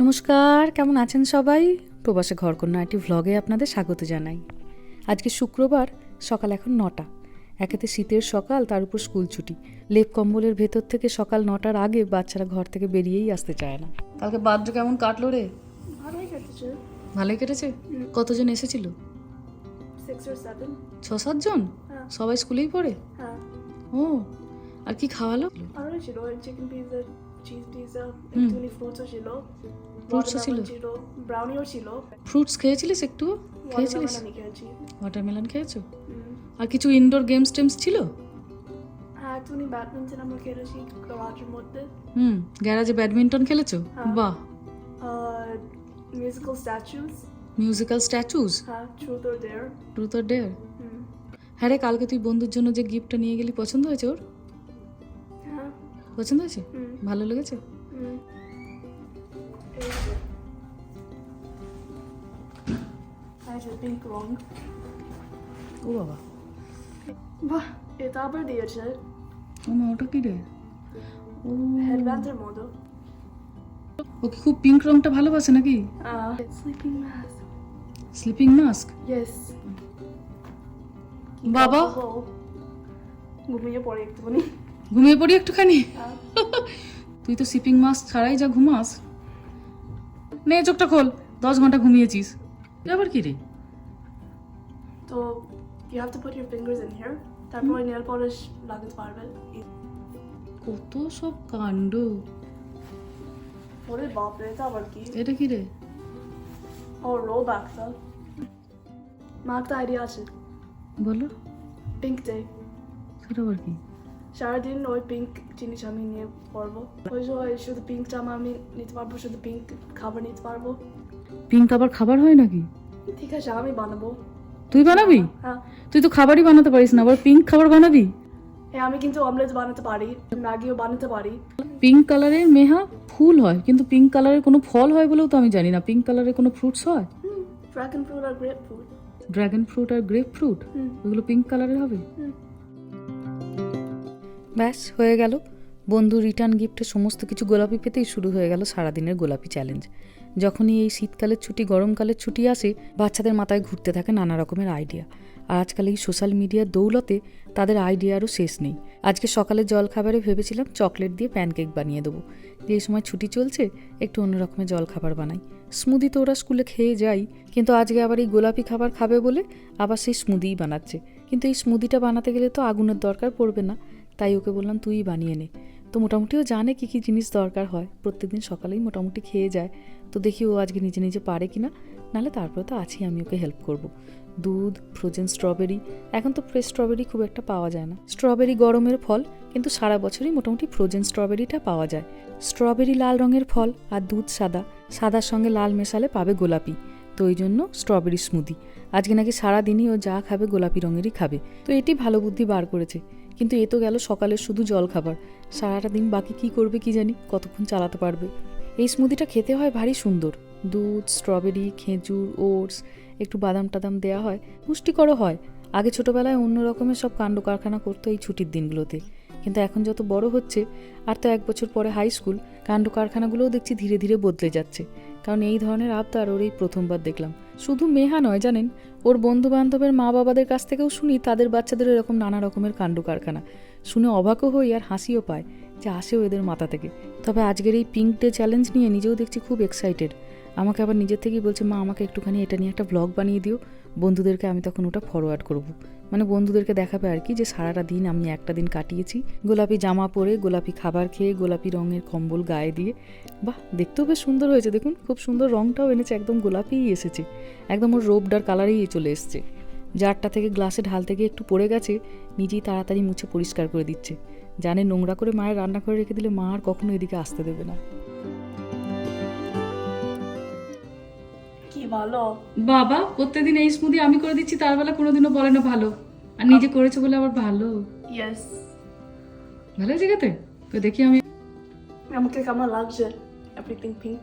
নমস্কার কেমন আছেন সবাই? প্রবাসে ঘরকন্যা একটি ভ্লগে আপনাদের স্বাগত জানাই। আজকে শুক্রবার সকাল এখন নটা। একেতে শীতের সকাল তার উপর স্কুল ছুটি। লেপ কম্বলের ভেতর থেকে সকাল নটার আগে বাচ্চারা ঘর থেকে বেরিয়েই আসতে চায় না। কালকে বার্থডে কেমন কাটলো রে? ভালোই কেটেছে। কতজন এসেছিল? ছ সাতজন হ্যাঁ। সবাই স্কুলেই পড়ে? হ্যাঁ। ও আর কি খাওয়ালো? Chicken cheese pizza. একটুখানি ফ্রুটসও ছিল। ছিল? ছিল ব্রাউনিও ছিল। ফ্রুটস খেয়েছিলিস একটু খেয়েছিলিস? ওয়াটারমেলন খেয়েছি। আর কিছু ইনডোর গেমস টেমস ছিল? হ্যাঁ একটুখানি ব্যাডমিন্টন আমরা খেলেছি মধ্যে। হুম গ্যারাজে ব্যাডমিন্টন খেলেছো? হ্যাঁ। বাহ। আর মিউজিক্যাল স্ট্যাচুস মিউজিক্যাল স্ট্যাচুস হ্যাঁ truth or dare truth or dare হ্যাঁ রে কালকে তুই বন্ধুর জন্য যে গিফটটা নিয়ে গেলি পছন্দ হয়েছে ওর? পছন্দ হয়েছে? ভালো লেগেছে? ও বাবা। বাহ এটা আবার দিয়েছে। ও মা ওটা কি রে? ও। হেডব্যান্ডের মতো। ও কি খুব পিঙ্ক রংটা ভালোবাসে নাকি? Sleeping mask Yes. বাবা। ঘুমিয়ে পড়ে একটুখানি। ঘুমিয়ে পড়ি একটুখানি? তুই তো স্লিপিং মাস্ক ছাড়াই যা ঘুমাস। নে চোখটা খোল দশ ঘণ্টা ঘুমিয়েছিস। আবার কি রে? তো তারপরে নেল পলিশ লাগাতে পারবে। কত সব কাণ্ড। ওরে বাপরে এটা আবার কি? এটা কি রে? ও রোল ব্যাকটা মা একটা আইডিয়া আছে। বলো। পিঙ্ক ডে সেটা আবার কি? সারাদিন ওই পিঙ্ক জিনিস আমি নিয়ে পড়ব ওই যে ওই শুধু পিঙ্ক জামা আমি নিতে পারব শুধু পিঙ্ক খাবার নিতে পারব। পিঙ্ক আবার খাবার হয় নাকি? ঠিক আছে আমি বানাবো। তুই বানাবি? হ্যাঁ। তুই তো খাবারই বানাতে পারিস না আবার পিঙ্ক খাবার বানাবি? হ্যাঁ আমি কিন্তু অমলেট বানাতে পারি ম্যাগিও বানাতে পারি। পিঙ্ক কালারের মেহা ফুল হয় কিন্তু পিঙ্ক কালারের কোনো ফল হয় বলেও তো আমি জানি না। পিঙ্ক কালারের কোনো ফ্রুটস হয়? ড্রাগন ফ্রুট আর গ্রেপ ফ্রুট ড্রাগন ফ্রুট আর গ্রেপ ফ্রুট ওগুলো পিঙ্ক কালারের হবে? হুম। ব্যাস, হয়ে গেল। বন্ধু রিটার্ন গিফটে সমস্ত কিছু গোলাপি পেতেই শুরু হয়ে গেল সারাদিনের গোলাপি চ্যালেঞ্জ যখনই এই শীতকালের ছুটি, গরমকালের ছুটি আসে, বাচ্চাদের মাথায় ঘুরতে থাকে নানা রকমের আইডিয়া আর আজকাল এই সোশ্যাল মিডিয়ার দৌলতে তাদের আইডিয়ারও শেষ নেই। আজকে সকালে জল খাবারে ভেবেছিলাম চকলেট দিয়ে প্যানকেক বানিয়ে দেবো। যে সময় ছুটি চলছে, একটু অন্য রকমের জল খাবার বানাই। স্মুদি তো ওরা স্কুলে খেয়ে যাই কিন্তু আজকে আবার এই গোলাপি খাবার খাবে বলে আবার সেই স্মুদিই বানাচ্ছে। কিন্তু এই স্মুদিটা বানাতে গেলে তো আগুনের দরকার পড়বে না। তাই ওকে বললাম, তুই বানিয়ে নে। তো মোটামুটিও জানে কী কী জিনিস দরকার হয়। প্রত্যেকদিন সকালেই মোটামুটি খেয়ে যায়। তো দেখি ও আজকে নিজে নিজে পারে কি না নাহলে তারপরে তো আছেই, আমি ওকে হেল্প করব। দুধ ফ্রোজেন স্ট্রবেরি এখন তো ফ্রেশ স্ট্রবেরি খুব একটা পাওয়া যায় না। স্ট্রবেরি গরমের ফল, কিন্তু সারা বছরই মোটামুটি ফ্রোজেন স্ট্রবেরিটা পাওয়া যায়। স্ট্রবেরি লাল রঙের ফল আর দুধ সাদা। সাদার সঙ্গে লাল মেশালে পাবে গোলাপি। তো ওই জন্য স্ট্রবেরি স্মুদি আজকে নাকি সারাদিনই ও যা খাবে গোলাপি রঙেরই খাবে। তো এটি ভালো বুদ্ধি বার করেছে। কিন্তু এ তো গেল সকালের শুধু জল খাবার সারাটা দিন বাকি কি করবে কি জানি, কতক্ষণ চালাতে পারবে। এই স্মুদিটা খেতে হয় ভারী সুন্দর। দুধ, স্ট্রবেরি, খেজুর, ওটস, একটু বাদাম টাদাম দেওয়া হয়, পুষ্টিকরও হয়। আগে ছোটবেলায় অন্য রকমের সব কাণ্ড কারখানা করতো এই ছুটির দিনগুলোতে। কিন্তু এখন যত বড় হচ্ছে, আর তো এক বছর পরে হাই স্কুল কাণ্ড কারখানাগুলোও দেখছি ধীরে ধীরে বদলে যাচ্ছে। কারণ এই ধরনের আবদার ওর এই প্রথমবার দেখলাম। শুধু মেহা নয়, জানেন? ওর বন্ধু বান্ধবের মা বাবাদের কাছ থেকেও শুনি তাদের বাচ্চাদের এরকম নানা রকমের কাণ্ড কারখানা। শুনে অবাকও হই আর হাসিও পায় যে আসেও এদের মাথা থেকে। তবে আজকের এই পিঙ্ক ডে চ্যালেঞ্জ নিয়ে নিজেও দেখছি খুব এক্সাইটেড আমাকে আবার নিজের থেকেই বলছে, মা, আমাকে একটুখানি এটা নিয়ে একটা ব্লগ বানিয়ে দিও। বন্ধুদেরকে আমি তখন ওটা ফরওয়ার্ড করব। মানে বন্ধুদেরকে দেখাবে আর কি যে সারাটা দিন আমি একটা দিন কাটিয়েছি। গোলাপি জামা পরে গোলাপি খাবার খেয়ে গোলাপি রঙের কম্বল গায়ে দিয়ে। বাহ দেখতেও বেশ সুন্দর হয়েছে। দেখুন খুব সুন্দর রঙটাও এনেছে একদম গোলাপিই এসেছে। একদম ওর রোবডার কালারেই চলে এসছে। জারটা থেকে গ্লাসে ঢালতে গিয়ে একটু পড়ে গেছে নিজেই তাড়াতাড়ি মুছে পরিষ্কার করে দিচ্ছে। জানে নোংরা করে মায়ের রান্না করে রেখে দিলে মা আর কখনো এদিকে আসতে দেবে না। কি ভালো? বাবা প্রত্যেকদিন এই স্মুদি আমি করে দিচ্ছি তার বেলা কোনোদিনও বলে না ভালো। আর নিজে করেছে বলে আবার ভালো? ইয়েস ভালো খেতে? তো দেখি আমি আমাকে কেমন লাগছে? এভরিথিং পিঙ্ক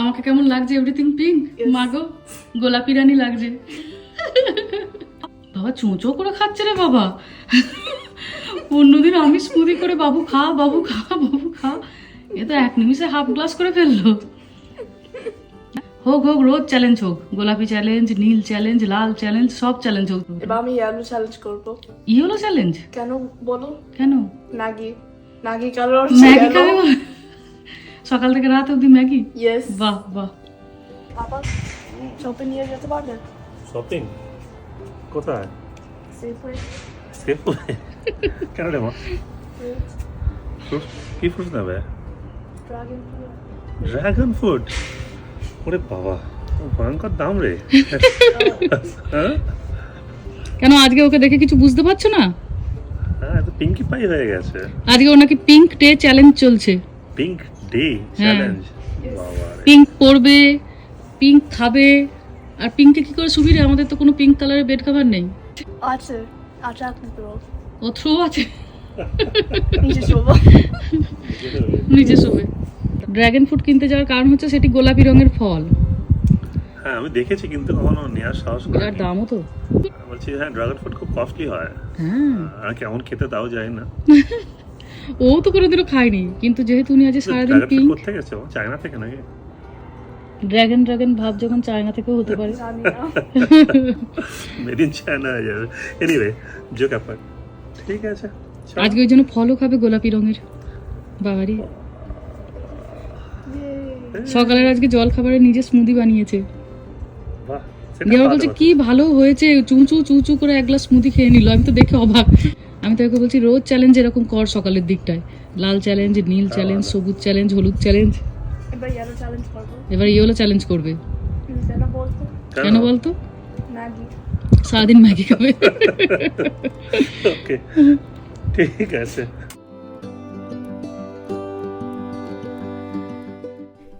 আমাকে কেমন লাগছে? Everything pink. মাগো গোলাপি রানী লাগছে। বাবা চোঁচো করে খাচ্ছে রে বাবা। অন্যদিন আমি স্মুদি করে বাবু খা বাবু খা বাবু খা। এ তো এক নিমিষে হাফ গ্লাস করে ফেলল। হোক হোক রোজ চ্যালেঞ্জ হোক গোলাপি চ্যালেঞ্জ নীল চ্যালেঞ্জ লাল চ্যালেঞ্জ সব চ্যালেঞ্জ হোক। এবার আমি ইয়েলো চ্যালেঞ্জ করব। ই হলো চ্যালেঞ্জ কেন বলো? কেন? ম্যাগি। ম্যাগি কালার ম্যাগি খাবে সকাল থেকে রাত অবধি ম্যাগি? ইয়েস বাহ বাহ। আবার শপে নিয়ে যেতে পারবেন শপিং কোথায়? সেফওয়ে সেফওয়ে কেন রে মা? কি ফ্রুট নেবে? ড্রাগন ড্রাগন ফ্রুট ওরে বাবা ভয়ঙ্কর দাম রে। হ্যাঁ? কেন আজকে ওকে দেখে কিছু বুঝতে পারছ না? হ্যাঁ তো পিঙ্কি পাই হয়ে গেছে। আজকে ওর নাকি পিঙ্ক ডে চ্যালেঞ্জ চলছে। পিঙ্ক ডে চ্যালেঞ্জ পিঙ্ক পরবে পিঙ্ক খাবে। আর পিঙ্কে কি করে সুবিধে আমাদের তো কোনো পিঙ্ক কালারের বেড কভার নেই। আছে আছে আপনি তো। ও থ্রো আছে। নিচে শোবো। নিচে শোবে। ড্রাগন ফ্রুট কিনতে যাওয়ার কারণ হচ্ছে সেটি গোলাপি রঙের ফল। হ্যাঁ আমি দেখেছি কিন্তু কখনো নেওয়ার সাহস করি বিরাট দামও তো। বলছি হ্যাঁ ড্রাগন ফ্রুট খুব কস্টলি হয়। হ্যাঁ। আর কেমন খেতে তাও যায় না। ও তো কোনোদিনও খায়নি কিন্তু যেহেতু উনি আজ সারাদিন ড্রাগন ফ্রুট পিঙ্ক গেছে ও? চায়না থেকে নাকি? ড্রাগন ড্রাগন ভাব যখন চায়না থেকেও হতে পারে। জানি না। মেড ইন চায়না হয়ে যাবে এনিওয়ে জোক অ্যাপার্ট ঠিক আছে আজকে ওই জন্য ফলও খাবে গোলাপি রঙের। বাবারি! সকালের আজকে জল খাবারে নিজে স্মুদি বানিয়েছে। ভালো বলছে কি ভালো হয়েছে চুঁচু চুঁচু করে এক গ্লাস স্মুদি খেয়ে নিল। আমি তো দেখে অবাক। আমি তাকে বলছি রোজ চ্যালেঞ্জ এরকম কর সকালের দিকটায়। লাল চ্যালেঞ্জ নীল চ্যালেঞ্জ সবুজ চ্যালেঞ্জ হলুদ চ্যালেঞ্জ এবার ইয়েলো চ্যালেঞ্জ করব। এবার ইয়েলো চ্যালেঞ্জ করবে। কেন বলতো? কেন? বলতো? ম্যাগি। সারাদিন ম্যাগি খাবে। ঠিক আছে।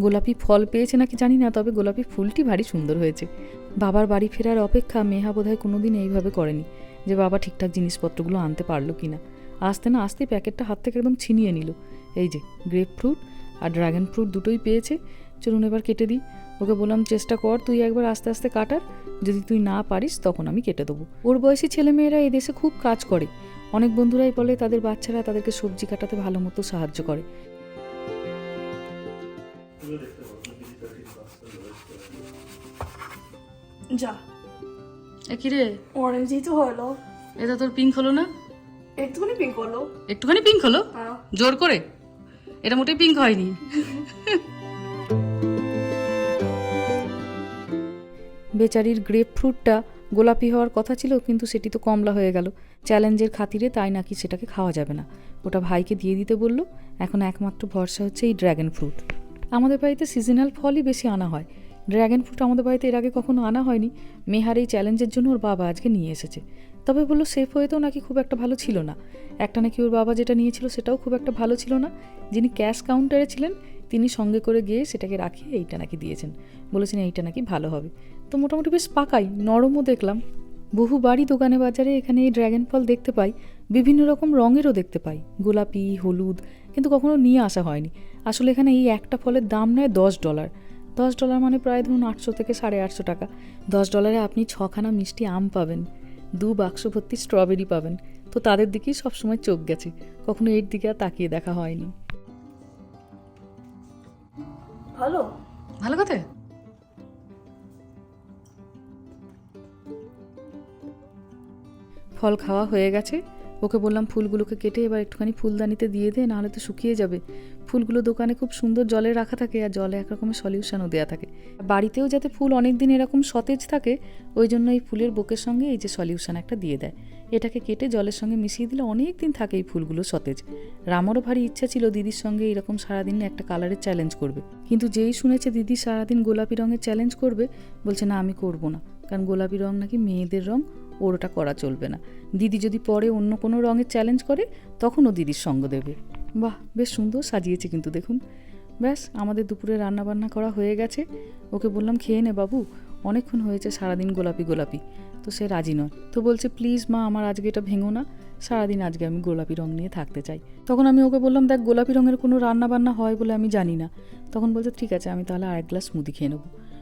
গোলাপি ফল পেয়েছে নাকি জানি না, তবে গোলাপি ফুলটি ভারী সুন্দর হয়েছে। বাবার বাড়ি ফেরার অপেক্ষা মেহা বোধহয় কোনোদিন এইভাবে করেনি যে বাবা ঠিকঠাক জিনিসপত্রগুলো আনতে পারল কি না আসতে না আসতেই প্যাকেটটা হাত থেকে একদম ছিনিয়ে নিল। এই যে গ্রেপ ফ্রুট আর ড্রাগন ফ্রুট দুটোই পেয়েছে। চলুন এবার কেটে দিই। ওকে বললাম, চেষ্টা কর, তুই একবার আস্তে আস্তে কাটার। যদি তুই না পারিস, তখন আমি কেটে দেবো। ওর বয়সী ছেলেমেয়েরা এদেশে খুব কাজ করে। অনেক বন্ধুরাই বলে, তাদের বাচ্চারা তাদেরকে সবজি কাটাতে ভালো মতো সাহায্য করে। যা। এ কিরে অরেঞ্জই তো হলো। এটা তোর পিঙ্ক হলো না? একটুখানি পিঙ্ক হলো। একটুখানি পিঙ্ক হলো? হ্যাঁ। জোর করে? এটা মোটেই পিঙ্ক হয়নি। বেচারির গ্রেপ ফ্রুটটা গোলাপি হওয়ার কথা ছিল কিন্তু সেটি তো কমলা হয়ে গেল। চ্যালেঞ্জের খাতিরে তাই নাকি সেটাকে খাওয়া যাবে না। ওটা ভাইকে দিয়ে দিতে বলল। এখন একমাত্র ভরসা হচ্ছে এই ড্র্যাগন ফ্রুট আমাদের বাড়িতে সিজনাল ফলই বেশি আনা হয়। ড্র্যাগন ফ্রুট আমাদের বাড়িতে এর আগে কখনো আনা হয়নি। মেহার এই চ্যালেঞ্জের জন্য ওর বাবা আজকে নিয়ে এসেছে। তবে বলল সেফ হয়েতেও নাকি খুব একটা ভালো ছিল না। একটা নাকি ওর বাবা যেটা নিয়েছিল সেটাও খুব একটা ভালো ছিল না। যিনি ক্যাশ কাউন্টারে ছিলেন, তিনি সঙ্গে করে গিয়ে সেটাকে রাখিয়ে এইটা নাকি দিয়েছেন। বলেছেন, এইটা নাকি ভালো হবে। তো মোটামুটি বেশ পাকাই, নরমও দেখলাম। বহু বাড়ি, দোকানে, বাজারে এখানে এই ড্র্যাগন ফল দেখতে পাই। বিভিন্ন রকম রঙেরও দেখতে পাই। গোলাপি, হলুদ, কিন্তু কখনো নিয়ে আসা হয়নি। আসলে এখানে এই একটা ফলের দাম নেয়, দশ ডলার। দশ ডলার মানে প্রায় ধরুন আটশো থেকে সাড়ে আটশো টাকা। দশ ডলারে আপনি ছখানা মিষ্টি আম পাবেন দু বাক্স ভর্তি স্ট্রবেরি পাবেন। তো তাদের দিকেই সবসময় চোখ গেছে কখনো এর দিকে আর তাকিয়ে দেখা হয়নি। ভালো? ভালো কথা? ফল খাওয়া হয়ে গেছে ওকে বললাম, ফুলগুলোকে কেটে এবার একটুখানি ফুলদানিতে দিয়ে দে, নাহলে তো শুকিয়ে যাবে। ফুলগুলো দোকানে খুব সুন্দর জলে রাখা থাকে আর জলে একরকমের সলিউশনও দেওয়া থাকে। বাড়িতেও যাতে ফুল অনেক দিন এরকম সতেজ থাকে, ওই জন্য এই ফুলের বুকের সঙ্গে এই যে সলিউশন একটা দিয়ে দেয়। এটাকে কেটে জলের সঙ্গে মিশিয়ে দিলে অনেক দিন থাকে এই ফুলগুলো সতেজ। রামারও ভারী ইচ্ছা ছিল দিদির সঙ্গে এরকম সারাদিন একটা কালারের চ্যালেঞ্জ করবে। কিন্তু যেই শুনেছে দিদি সারাদিন গোলাপি রঙের চ্যালেঞ্জ করবে, বলছে, না, আমি করব না। কারণ গোলাপি রং নাকি মেয়েদের রং ওর ওটা করা চলবে না। দিদি যদি পরে অন্য কোনো রঙের চ্যালেঞ্জ করে তখন ও দিদির সঙ্গ দেবে। বাহ, বেশ সুন্দর সাজিয়েছে কিন্তু দেখুন। ব্যাস, আমাদের দুপুরে রান্না বান্না করা হয়ে গেছে। ওকে বললাম, খেয়ে নে বাবু, অনেকক্ষণ হয়েছে, সারাদিন গোলাপি গোলাপি। তো সে রাজি নয়। তো বলছে, প্লিজ মা, আমার আজকে এটা ভেঙো না। সারাদিন আজকে আমি গোলাপি রং নিয়ে থাকতে চাই। তখন আমি ওকে বললাম, দেখ, গোলাপি রঙের কোনো রান্না বান্না হয় বলে আমি জানি না। তখন বলছে, ঠিক আছে, আমি তাহলে আরেক গ্লাস মুদি খেয়ে নেব।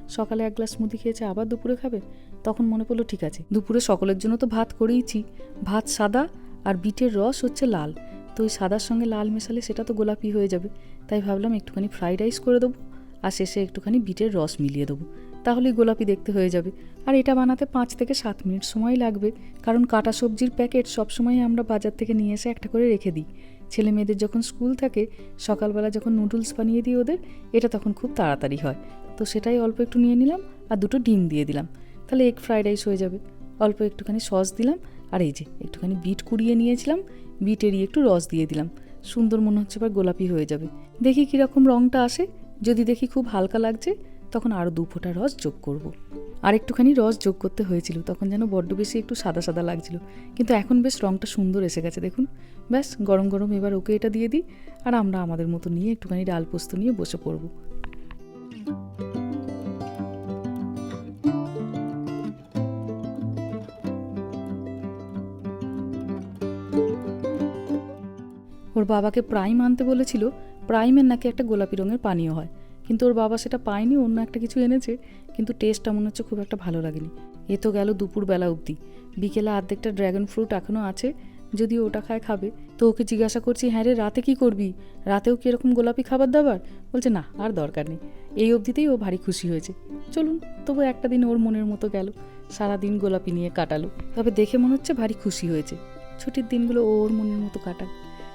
সকালে এক গ্লাস মুদি খেয়েছে, আবার দুপুরে খাবে? তখন মনে পড়ল, ঠিক আছে, দুপুরে সকলের জন্য তো ভাত করেইছি। ভাত সাদা আর বিটের রস হচ্ছে লাল। তো ওই সাদার সঙ্গে লাল মেশালে সেটা তো গোলাপি হয়ে যাবে। তাই ভাবলাম একটুখানি ফ্রাইড রাইস করে দেবো আর শেষে একটুখানি বিটের রস মিলিয়ে দেবো। তাহলেই গোলাপি দেখতে হয়ে যাবে। আর এটা বানাতে পাঁচ থেকে সাত মিনিট সময় লাগবে। কারণ কাটা সবজির প্যাকেট সবসময় আমরা বাজার থেকে নিয়ে এসে একটা করে রেখে দিই। ছেলে মেয়েদের যখন স্কুল থাকে, সকালবেলা যখন নুডলস বানিয়ে দিই ওদের, এটা তখন খুব তাড়াতাড়ি হয়। তো সেটাই অল্প একটু নিয়ে নিলাম আর দুটো ডিম দিয়ে দিলাম। তাহলে এগ ফ্রাইড রাইস হয়ে যাবে। অল্প একটুখানি সস দিলাম, আর এই যে একটুখানি বিট কুড়িয়ে নিয়েছিলাম বিটেরই একটু রস দিয়ে দিলাম। সুন্দর মনে হচ্ছে এবার গোলাপি হয়ে যাবে। দেখি কীরকম রঙটা আসে। যদি দেখি খুব হালকা লাগছে, তখন আরও দু ফোঁটা রস যোগ করব। আর একটুখানি রস যোগ করতে হয়েছিল, তখন যেন বড্ড বেশি একটু সাদা সাদা লাগছিল। কিন্তু এখন বেশ রঙটা সুন্দর এসে গেছে, দেখুন। ব্যাস, গরম গরম এবার ওকে এটা দিয়ে দিই, আর আমরা আমাদের মতো নিয়ে একটুখানি ডাল পোস্ত নিয়ে বসে পড়ব। বাবাকে প্রাইম আনতে বলেছিল, প্রাইমের নাকি একটা গোলাপি রঙের পানীয় হয়। কিন্তু ওর বাবা সেটা পায়নি, অন্য একটা কিছু এনেছে, কিন্তু টেস্টটা মনে হচ্ছে খুব একটা ভালো লাগেনি। এ তো গেল দুপুরবেলা অবধি। বিকেলে আর্ধেকটা ড্র্যাগন ফ্রুট এখনও আছে, যদি ওটা খায় খাবে। তো ওকে জিজ্ঞাসা করছি হ্যাঁ রে, রাতে কি করবি? রাতেও কি এরকম গোলাপি খাবার দাবার? বলছে, না, আর দরকার নেই। এই অবধিতেই ও ভারী খুশি হয়েছে। চলুন, তবু একটা দিন ওর মনের মতো গেল। সারা দিন গোলাপি নিয়ে কাটালো। তবে দেখে মনে হচ্ছে ভারী খুশি হয়েছে। ছুটির দিনগুলো ওর মনের মতো কাটাক।